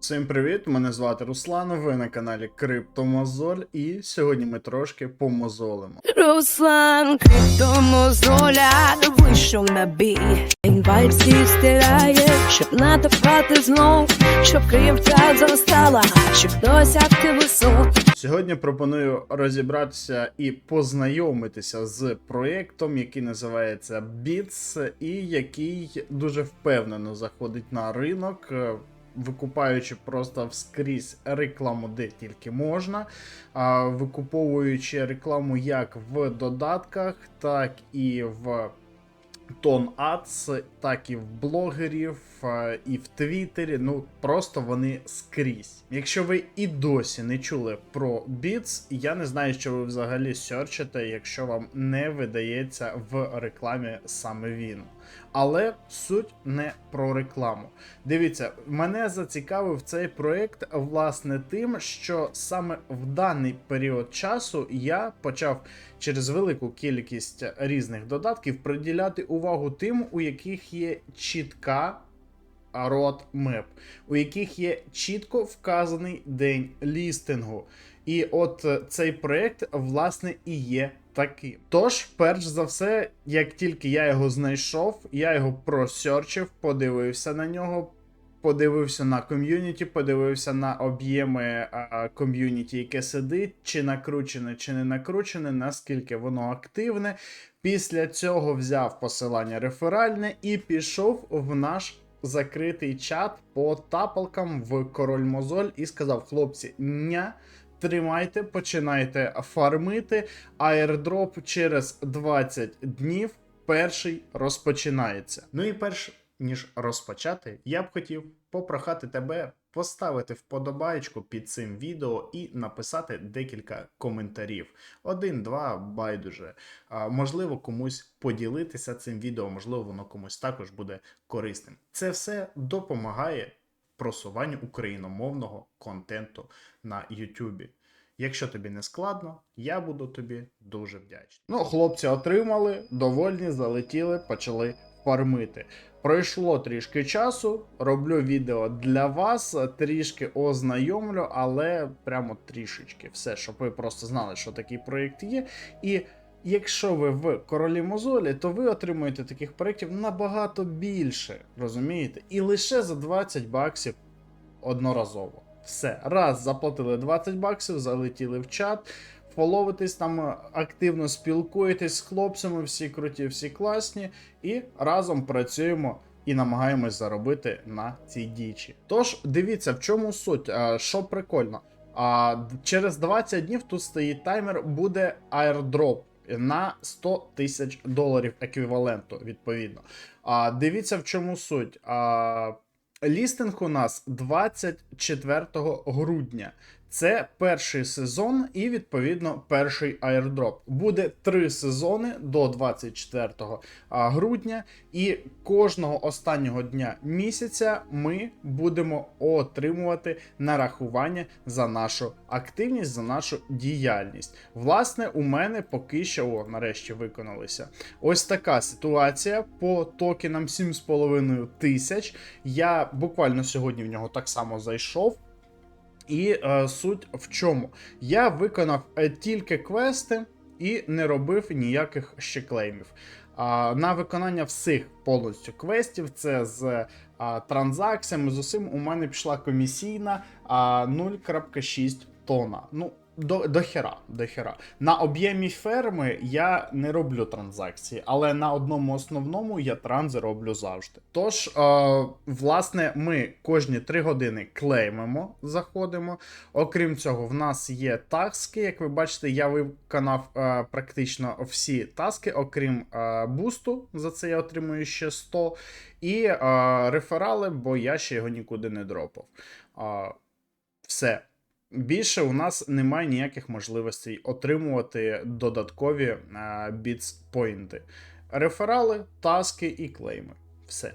Всім привіт! Мене звати Руслан. Ви на каналі Криптомозоль, і сьогодні ми трошки помозолимо. Руслан криптомозоля вийшов на бій. Інвайт всі стирає, щоб натопати знов, щоб криптя зростала, щоб досягти висот. Сьогодні пропоную розібратися і познайомитися з проєктом, який називається Bits, і який дуже впевнено заходить на ринок. Викупаючи просто вскрізь рекламу, де тільки можна, викуповуючи рекламу як в додатках, так і в Тон Ads, так і в блогерів, е, і в Твіттері. Ну просто вони скрізь. Якщо ви і досі не чули про Beats, я не знаю, що ви взагалі серчите, якщо вам не видається в рекламі саме він. Але суть не про рекламу. Дивіться, мене зацікавив цей проект власне тим, що саме в даний період часу я почав через велику кількість різних додатків приділяти увагу тим, у яких є чітка roadmap, у яких є чітко вказаний день лістингу. І от е, цей проект, власне, і є таким. Тож, перш за все, як тільки я його знайшов, я його просерчив, подивився на нього. Подивився на ком'юніті, подивився на об'єми ком'юніті, яке сидить, чи накручене, чи не накручене, наскільки воно активне. Після цього взяв посилання реферальне і пішов в наш закритий чат по тапалкам в король Мозоль і сказав: хлопці, ня. Тримайте, починайте фармити. Аердроп через 20 днів перший розпочинається. Ну і перш ніж розпочати, я б хотів попрохати тебе поставити вподобайку під цим відео і написати декілька коментарів. Один, два, байдуже. А, можливо, комусь поділитися цим відео, можливо, воно комусь також буде корисним. Це все допомагає просуванню україномовного контенту на Ютубі. Якщо тобі не складно, я буду тобі дуже вдячний. Ну, хлопці отримали, довольні, залетіли, почали фармити. Пройшло трішки часу, роблю відео для вас, трішки ознайомлю, але прямо трішечки все, щоб ви просто знали, що такий проєкт є. І якщо ви в королі Мозолі, то ви отримуєте таких проєктів набагато більше, розумієте? І лише за 20 баксів одноразово. Все, раз заплатили 20 баксів, залетіли в чат, фоловитесь там е, активно спілкуєтесь з хлопцями, всі круті, всі класні, і разом працюємо і намагаємось заробити на цій дічі. Тож, дивіться, в чому суть, а, що прикольно. А, через 20 днів тут стоїть таймер, буде airdrop на 100 тисяч доларів еквіваленту, відповідно. А, дивіться, в чому суть. А, Лістинг у нас 24 грудня. Це перший сезон і, відповідно, перший airdrop. Буде три сезони до 24 грудня, і кожного останнього дня місяця ми будемо отримувати нарахування за нашу активність, за нашу діяльність. Власне, у мене поки що о, нарешті виконалися. Ось така ситуація по токенам 7,5 тисяч. Я буквально сьогодні в нього так само зайшов. І е, суть в чому? Я виконав е, тільки квести і не робив ніяких ще клеймів. А, на виконання всіх повністю квестів, це з а, транзакціями, з усім у мене пішла комісійна а, 0,6 тона. Ну, до, до хера, до хера. На об'ємі ферми я не роблю транзакції, але на одному основному я транзи роблю завжди. Тож, е, власне, ми кожні 3 години клеймимо, заходимо. Окрім цього, в нас є таски. Як ви бачите, я виконав е, практично всі таски, окрім е, бусту. За це я отримую ще 100. І е, реферали, бо я ще його нікуди не дропав. Е, все. Більше у нас немає ніяких можливостей отримувати додаткові біц-поінти. Реферали, таски і клейми. Все.